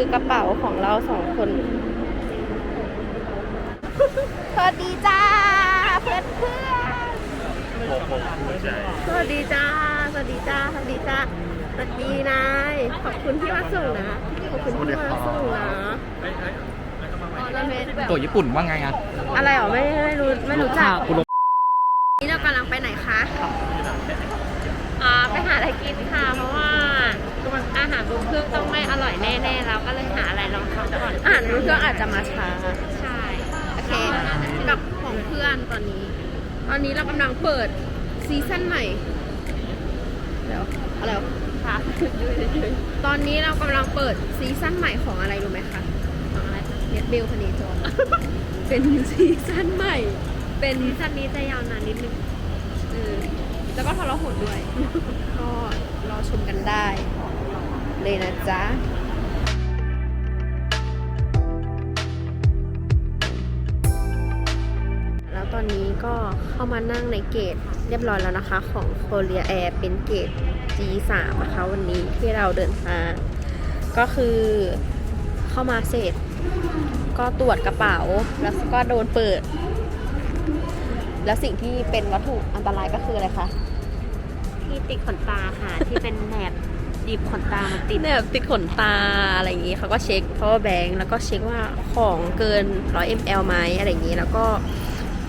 คือกระเป๋าของเราสองคนสวัสดีจ้าเพื่อนเพื่อนโอ้โหหัวใจสวัสดีจ้า สวัสดีจ้า สวัสดีจ้า สวัสดีนาย ขอบคุณที่มาส่งนะ ขอบคุณที่มาส่งนะอ๋อแล้วเมสแบบตัวญี่ปุ่นว่าไงอะอะไรเหรอไม่ไม่รู้ไม่รู้จักคุณลงนี่เรากำลังไปไหนคะ อ่าไปหาอะไรกินค่ะ เพราะว่าอาหารบนเครื่องต้องไม่อร่อยแน่ๆเราก็เลยหาอะไรลองทำก่อนอาหารบนเครื่องอาจจะมาช้า ใช่โอเคกับของเพื่อนตอนนี้ ตอนนี้เรากำลังเปิดซีซั่นใหม่เดี๋ยวอะไรวะคะตอนนี้เรากำลังเปิดซีซั่นใหม่ของอะไรรู้ไหมคะของอะไรเน็ตเบลพเนจรเป็นซีซั่นใหม่ เป็นซีซั่นนี้จะยาวนานนิดนึงเออแล้วก็ทรหดด้วย ก็รอชมกันได้ เลยนะจ๊ะแล้วตอนนี้ก็เข้ามานั่งในเกตเรียบร้อยแล้วนะคะ ของ Korea Air เป็นเกต G3 นะคะวันนี้ที่เราเดินทางก็คือเข้ามาเสร็จ ก็ตรวจกระเป๋าแล้วก็โดนเปิด แล้วสิ่งที่เป็นวัตถุอันตรายก็คืออะไรคะที่ติดขนตาค่ะ ที่เป็นแหนบ ดีบขนตามันติดเนี่ยติดขนตาอะไรอย่างงี้เขาก็เช็ค power bank แล้วก็เช็คว่าของเกิน 100 ml ไหมอะไรอย่างงี้ แล้วก็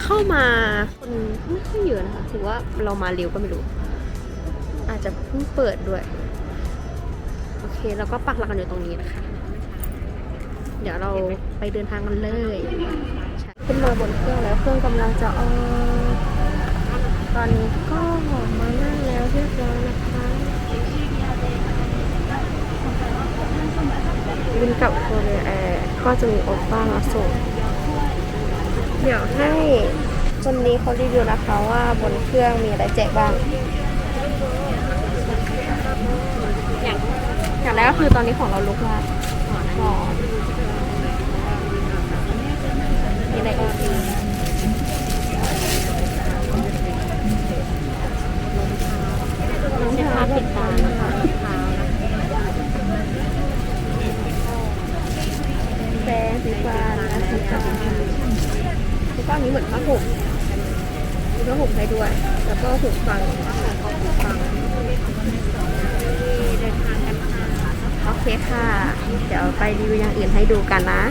เข้ามาคนไม่ค่อยเยอะนะคะถือว่าเรามาเร็วก็ไม่รู้ อาจจะเพิ่งเปิดด้วย โอเค แล้วก็ปักหลักกันอยู่ตรงนี้นะคะ เดี๋ยวเราไปเดินทางกันเลยใช่ขึ้นมาบนเครื่องแล้วเครื่องกำลังจะออกตอนนี้ก็มานั่งแล้วเรียบร้อยนะคะ บินกับโคเรียแอร์ก็จะมีโอป้ามาส่ง เดี๋ยวให้คนนี้เขารีวิวนะคะว่าบนเครื่องมีอะไรแจกบ้าง อย่างอย่างแรกก็คือตอนนี้ของเราลุกลาดหอมมีอะไรอีกรองเช็คเท้าภาพปิดตานะคะรองเท้านะคะ แปรงสีฟันและสีฟันแล้วก็อันนี้เหมือนผ้าห่มมีผ้าห่มให้ด้วย แล้วก็หูฟังหูฟังเดินทางกันค่ะโอเคค่ะ เดี๋ยวไปรีวิวอย่างอื่นให้ดูกันนะ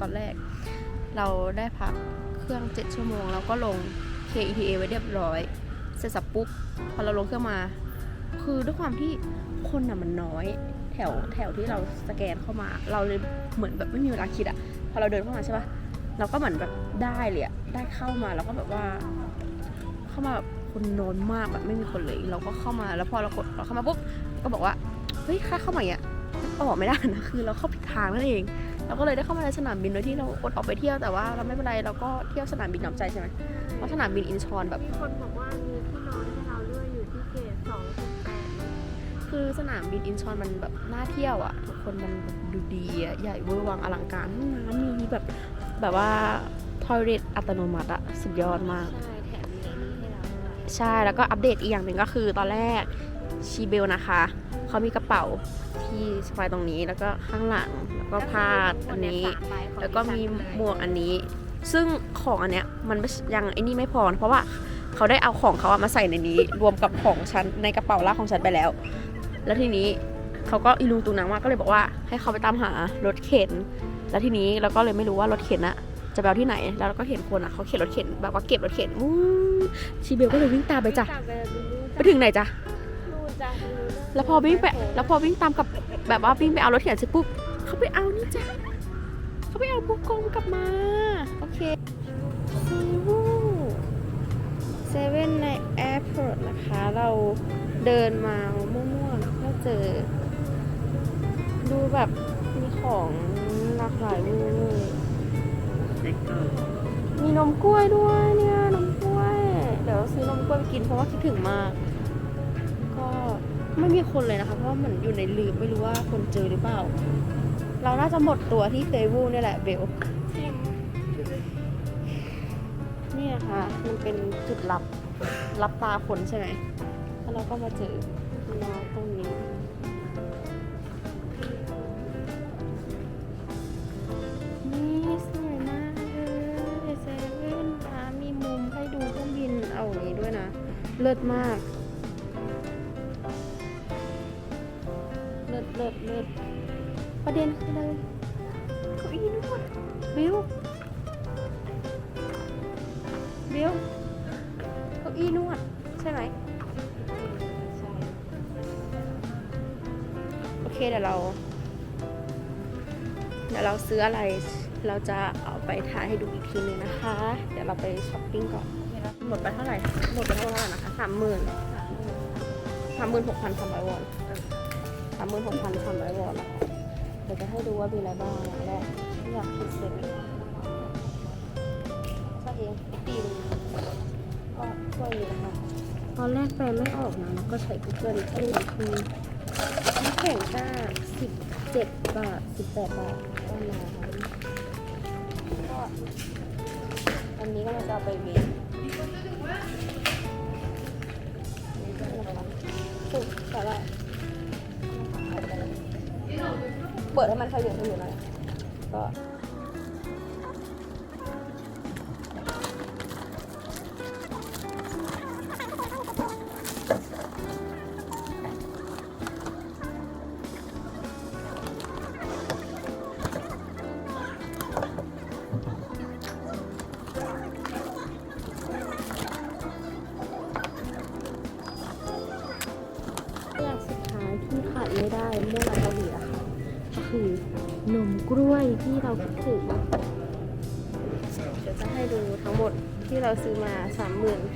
ตอนแรก เราได้พักเครื่อง 7 ชั่วโมง แล้วก็ลง KETA ไว้เรียบร้อย เสร็จสับปุ๊บพอเราลงเครื่องมา คือด้วยความที่คนน่ะมันน้อย แถวแถวที่เราสแกนเข้ามา เราเลยเหมือนแบบไม่มีเวลาคิดอะพอเราเดินเข้ามาใช่ปะเราก็เหมือนแบบได้เลยอะได้เข้ามาแล้วก็แบบว่า เข้ามาแบบคนน้อยมากแบบไม่มีคนเลย เราก็เข้ามาแล้วพอเรากดเราเข้ามาปุ๊บก็บอกว่าเฮ้ยค่าเข้ามาอย่างเงี้ยออกไม่ได้นะคือเราเข้าผิดทางนั่นเอง เราก็เลยได้เข้ามาในสนามบินโดยที่เราอดออกไปเที่ยวแต่ว่าเราไม่เป็นไรเราก็เที่ยวสนามบินน้ำใจใช่ไหมเพราะสนามบินอินชอนแบบมีคนบอกว่ามีที่นอนให้เราด้วยอยู่ที่เกตสองสิบแปดคือสนามบินอินชอนมันแบบน่าเที่ยวอะทุกคนมันแบบดูดีอะใหญ่เวอร์วังอลังการห้องน้ำมีแบบแบบว่าทอยเลทอัตโนมัติอะสุดยอดมาก ใช่แถมมีอันนี้ให้เราด้วยใช่แล้วก็อัปเดตอีกอย่างหนึ่งก็คือตอนแรกชีเบลนะคะเขามีกระเป๋าที่สะพายตรงนี้แล้วก็ข้างหลังแล้ว ก็พาดอันนี้ แล้วก็มีหมวกอันนี้ ซึ่งของอันเนี้ยมันไม่ยังไอ้นี่ไม่พอนะเพราะว่าเขาได้เอาของเขาอะมาใส่ในนี้ รวมกับของฉันในกระเป๋าลากของฉันไปแล้ว แล้วทีนี้เขาก็อีลุงตุงนังมากก็เลยบอกว่าให้เขาไปตามหารถเข็น แล้วทีนี้เราก็เลยไม่รู้ว่ารถเข็นอะจะไปเอาที่ไหน แล้วเราก็เห็นคนอะเขาเข็นรถเข็นแบบว่าเก็บรถเข็นวู้ชีเบลก็เลยวิ่งตามไปจ้ะไปถึงไหนจ้ะแล้วพอวิ่งไปแล้วพอวิ่งตามกับแบบว่าวิ่งไปเอารถเข็นเสร็จปุ๊บ เขาไปเอานี่จ้ะเขาไปเอาบุกกลมกลับมา โอเคซีวูเซเว่นในแอร์พอร์ตนะคะ เราเดินมามั่วๆแล้วก็เจอ ดูแบบมีของหลากหลายเวอร์มีนมกล้วยด้วยเนี่ยนมกล้วย เดี๋ยวซื้อนมกล้วยไปกินเพราะว่าคิดถึงมาก ก็ไม่มีคนเลยนะคะ เพราะว่าเหมือนอยู่ในลืมไม่รู้ว่าคนเจอหรือเปล่า เราน่าจะหมดตัวที่เฟวูเนี่ยแหละเบลเนี่ยค่ะมันเป็นจุดลับรับตาคนใช่ไหมแล้วเราก็มาเจอน้องตรงนี้นี่สวยมากเลยเซเว่นนะมีมุมให้ดูเครื่องบินเอาอย่างนี้ด้วยนะ เลิศมาก ประเด็นคืออะไรเก้าอี้นวดบิวบิวเก้าอี้นวดใช่ไหมโอเคเดี๋ยวเราเดี๋ยวเราซื้ออะไรเราจะเอาไปถ่ายให้ดูอีกทีนึงนะคะ เดี๋ยวเราไปช้อปปิ้งก่อนหมดไปเท่าไหร่หมดไปเท่าไหร่นะคะสามหมื่นสามหมื่นหกพันสามร้อยวอนสามหมื่นหกพันสามร้อยวอนนะคะ เดี๋ยวจะให้ดูว่ามีอะไรบ้างแรกอยากคิดเซ็นใช่เองติมก็ช่วยอยู่นะคะตอนแรกแปลไม่ออกนะแล้วก็ใช้ Google อีกทีคือน้ำแข็งจ้าสิบเจ็ดบาทสิบแปดบาทก็มาก็อันนี้ก็เราจะเอาไปเวฟสุกแต่ละ เปิดให้มันขยับขยับหน่อยก็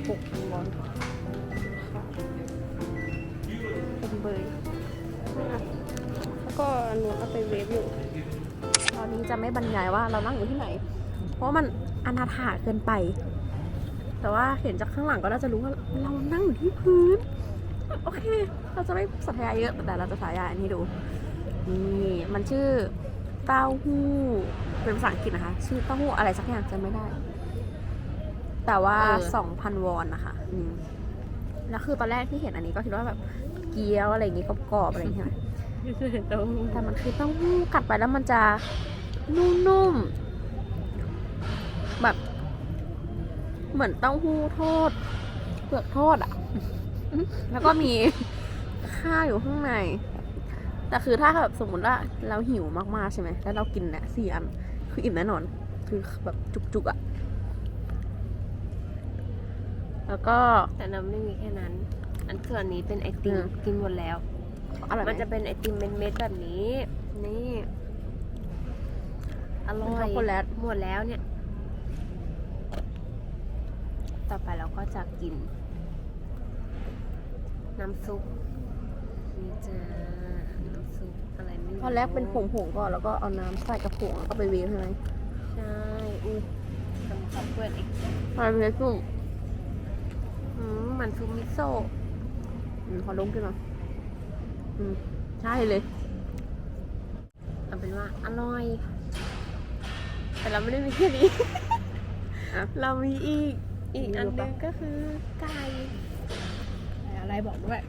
หกพันวอนค่ะเป็นเบยแล้วก็อันนู้นก็ไปเวฟอยู่ตอนนี้จะไม่บรรยายว่าเรานั่งอยู่ที่ไหน เพราะมันอนาถาเกินไป แต่ว่าเห็นจากข้างหลังก็น่าจะรู้ว่าเรานั่งอยู่ที่พื้น โอเค เราจะไม่สาธยายเยอะ แต่เราจะสาธยายอันนี้ดู นี่มันชื่อเต้าหู้ เป็นภาษาอังกฤษนะคะ ชื่อเต้าหู้อะไรสักอย่างจำไม่ได้ แต่ว่าเออ สองพันวอนนะคะอืมแล้วคือตอนแรกที่เห็นอันนี้ก็คิดว่าแบบเกี๊ยวอะไรอย่างงี้กรอบๆอะไรอย่างเงี้ยแต่มันคือเต้าหู้กัดไปแล้วมันจะนุ่มๆแบบ เหมือนเต้าหู้ทอดเปลือกทอดอะ แล้วก็มี ข้าวอยู่ข้างใน แต่คือถ้าแบบสมมติว่าเราหิวมากๆใช่ไหมแล้วเรากินเนี่ยสี่อัน คืออิ่มแน่นอน คือแบบจุกๆอะ่ะ แล้วก็ แต่น้ำไม่มีแค่นั้น อันส่วนนี้เป็นไอติอืมมกินหมดแล้ว อร่อยไหม มันจะเป็นไอติมเม็ดๆแบบนี้ นี่ อร่เป็นอยช็อกโกแลต หมดแล้วเนี่ย ต่อไปเราก็จะกิน น้ำซุปนี่จ้าน้ำซุปอะไรไม่รู้ตอนแรกเป็นผงๆก่อนแล้วก็เอาน้ำใส่กระผงแล้วก็ไปเวฟใช่ไหมใช่อุ้ยทำข้าวเปื่อนอีกพอไปเวฟปุ๊บอื มมันซุปมิโซะอืมพอลงขึ้นมาอืมใช่เลยเอาเป็นว่าอร่อย แต่เราไม่ได้มีแค่นี้อะเรามีอีก อีกมีอันรู้หนึปะงก็คือไก่อะไรบอกด้วย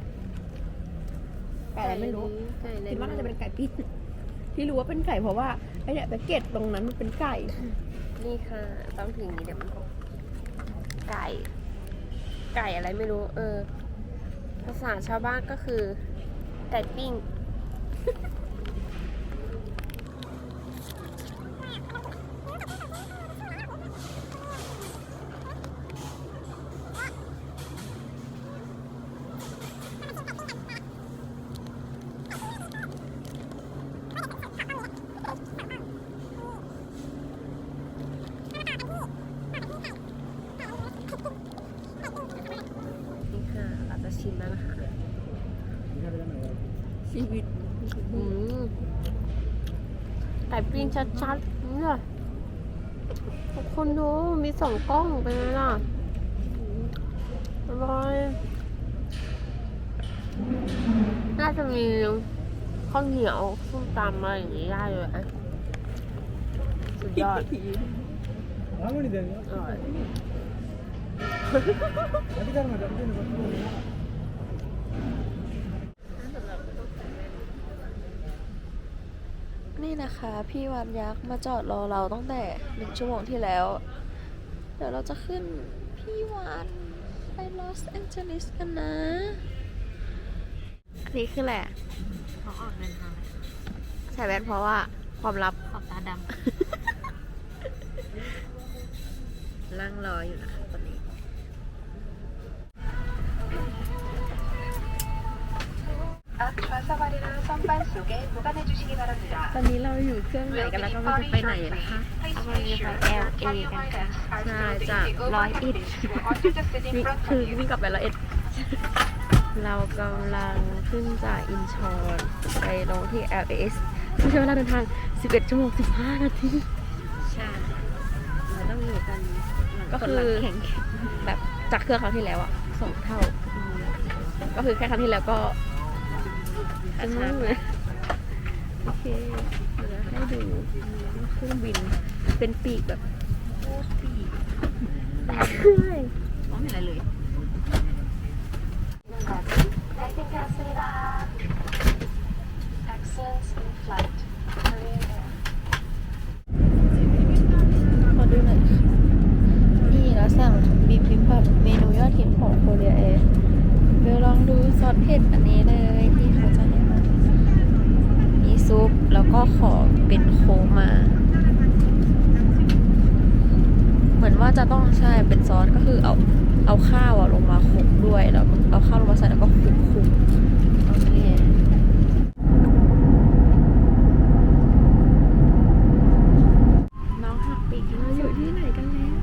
ไก่อะไรไม่รู้ไก่อะไรคิดว่าน่าจะเป็นไก่ปิ้งที่รู้ว่าเป็นไก่เพราะว่าไอ้เนี่ยแพ็กเกจตรงนั้นมันเป็นไก่ นี่ค่ะ ต้องถึงนี้เดี๋ยวมันหกไก่ ไก่อะไรไม่รู้ เออ ภาษาชาวบ้านก็คือ ไก่ปิ้ง นี่ค่ะ เราจะชิมแล้วนะคะ ชีวิต อืมไก่ปิ้งชัดๆเนี่ยทุกคนดู มี สองกล้องเป็นไงล่ะอร่อยน่าจะมีข้าวเหนียวส้มตำอะไรอย่างนี้ได้เลยอสุดยอดอร่อย นี่นะคะ พี่วันยักษ์มาจอดรอเราตั้งแต่หนึ่งชั่วโมงที่แล้ว เดี๋ยวเราจะขึ้นพี่วานไปลอสแองเจลิสกันนะ อันนี้คือแหละเขาออกเดินทางใส่แว่นเพราะว่าความลับขอบตาดนั่งรออยู่นะคะตอนนี้ ตอนนี้เราอยู่เครื่องไหนกันแล้วก็ไม่จะไปไหนนะคะกำลังจะไป LA กันค่ะใช่จากร้อยเอ็ดนี่คือวิ่งกลับไปร้อยเอ็ด เรากำลังขึ้นจากอินชอนไปลงที่ LAS ซึ่งใช้เวลาเดินทาง 11 ชั่วโมง 15 นาทีใช่เราต้องอยู่กันเหมืนก็คือนรัแข่งแบบจากเครื่องครั้งที่แล้วอะสองเท่า ก็คือแค่ครั้งที่แล้วก็ กระชากเลยโอเคเดี๋ยวให้ดูเครื่องบินเป็นปีกแบบปีกใช่มองไม่เห็นอะไรเลยขอดูหน่อยค่ะนี่เราสั่งบีบบิมบับเมนูยอดฮิตของโคเรียเอร์เดี๋ยวลองดูซอสเผ็ดอันนี้เลยที่เขาจะให้มามี ซุป แล้วก็ขอเป็นโคมา เหมือนว่าจะต้องใช่เป็นซอสก็คือเอาเอาข้าวอะลงมาคลุกด้วยแล้วเอาข้าวลงมาใส่แล้วก็คลุกคลุกโอเคน้องหักปีกเราอยู่ที่ไหนกันแล้ว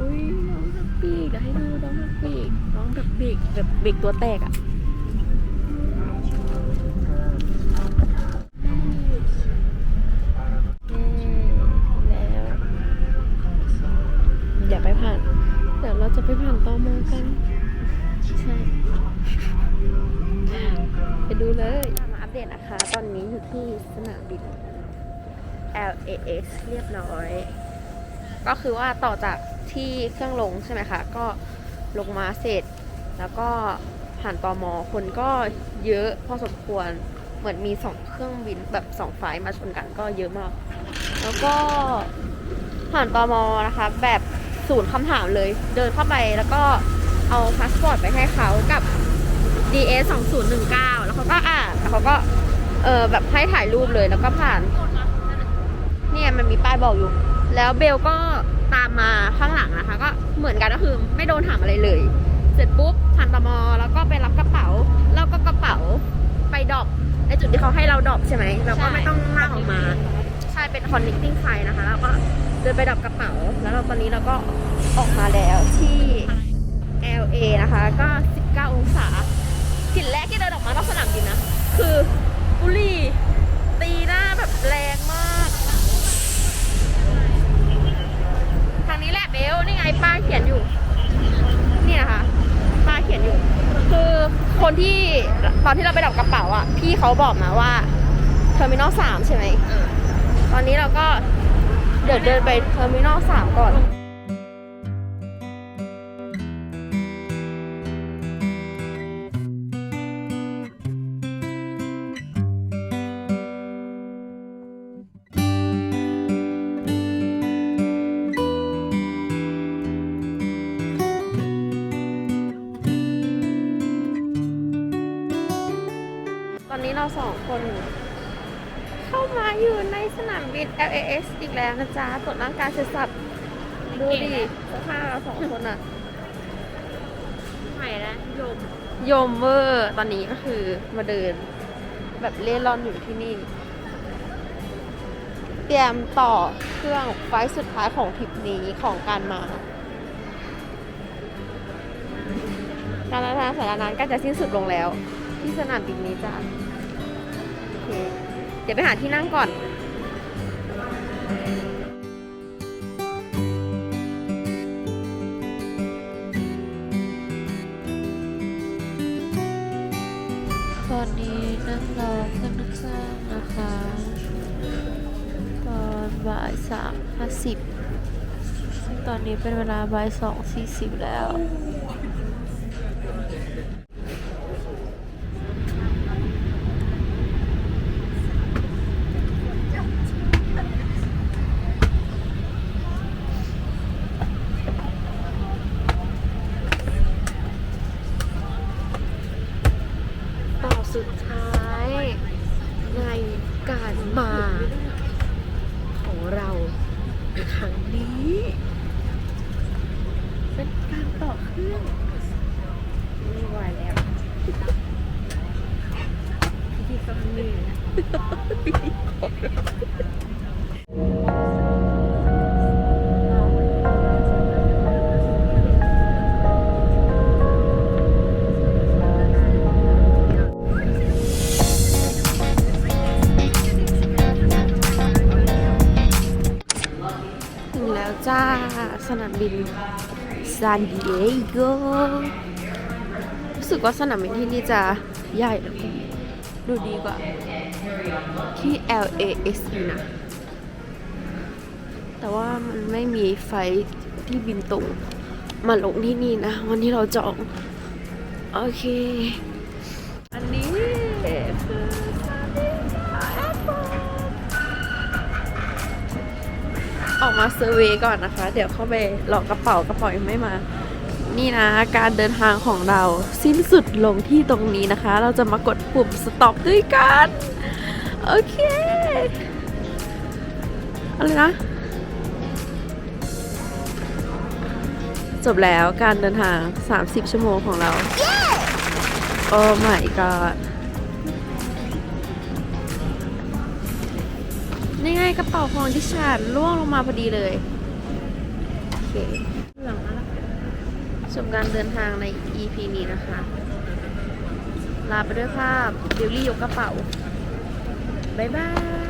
อุ้ยน้องหักปีกเดี๋ยวให้ดูน้องหักปีกน้องแบบปีกแบบปีกตัวแตกอะ X เรียบร้อย ก็คือว่าต่อจากที่เครื่องลงใช่ไหมคะ ก็ลงมาเสร็จ แล้วก็ผ่านตอมอคนก็เยอะพอสมควรเหมือนมีสองเครื่องบินแบบสองไฟล์มาชนกันก็เยอะมาก แล้วก็ผ่านตอมอนะคะ แบบศูนย์คำถามเลย เดินเข้าไปแล้วก็เอาพาสปอร์ตไปให้เขากับ DS 2019 แล้วเขาก็อ่านแล้วเขาก็เออแบบให้ถ่ายรูปเลยแล้วก็ผ่าน เนี่ยมันมีป้ายบอกอยู่ แล้วเบลก็ตามมาข้างหลังนะคะ ก็เหมือนกันก็คือไม่โดนถามอะไรเลย เสร็จปุ๊บผ่านตมแล้วก็ไปรับกระเป๋า แล้วก็กระเป๋าไปดรอปในจุดที่เขาให้เราดรอปใช่ไหมเราก็ไม่ต้องลากออกมา ใช่เป็น connecting flight นะคะแล้วก็เดินไปดรอปกระเป๋า แล้วเราตอนนี้เราก็ออกมาแล้วที่ LA นะคะ ก็ 19 องศากลิ่นแรกที่เดินออกมานอกสนามบินนะ คือบุหรี่ตีหน้าแบบแรงมาก ทาง นี้แหละเบลนี่ไงป้าเขียนอยู่ นี่นะคะป้าเขียนอยู่ คือคนที่ตอนที่เราไปดับกระเป๋าอะ พี่เขาบอกมาว่าเทอร์มินอลสามใช่ไหมตอนนี้เราก็เดี๋ยวเดินไปเทอร์มินอลสามก่อน เราสองคน เข้ามาอยู่ในสนามบิน LAX อีกแล้วนะจ๊ะตรวจร่างกายเสร็จสับดูดิสภาพเราสองคนอะใหม่แล้วยมโยมเวอร์ตอนนี้ก็คือมาเดิน แบบเล่ร่อนอยู่ที่นี่ เตรียมต่อเครื่องไฟล์สุดท้ายของทริปนี้ของการมาการเดินทางสายนั้นก็จะสิ้นสุดลงแล้ว ที่สนามบินนี้จ้ะโอ เคเดี๋ยวไปหาที่นั่งก่อนตอนนี้นั่งรอเครื่องนั่งเครื่องนะคะ ตอนบ่ายสามห้าสิบซึ่งตอนนี้เป็นเวลาบ่ายสองสี่สิบแล้ว นามบินซานดิเอโกรู้สึกว่าสนามบินที่นี่จะใหญ่แล้วดูดีกว่า ที่ LAX อีกนะ แต่ว่ามันไม่มีไฟที่บินตรงมาลงที่นี่นะ วันที่เราจอง โอเค ออกมาเซอร์เวย์ก่อนนะคะ เดี๋ยวเข้าไปรอกระเป๋ากระเป๋ายังไม่มา นี่นะ การเดินทางของเราสิ้นสุดลงที่ตรงนี้นะคะ เราจะมากดปุ่มสต็อปด้วยกัน โอเคอะไรนะ จบแล้วการเดินทาง 30 ชั่วโมงของเรา โอ้ my god นี่ไงกระเป๋าของที่ฉันล่วงลงมาพอดีเลย โอเคหลังแล้วจบการเดินทางใน EP นี้นะคะ ลาไปด้วยภาพเดลลี่ยกกระเป๋า บ๊ายบาย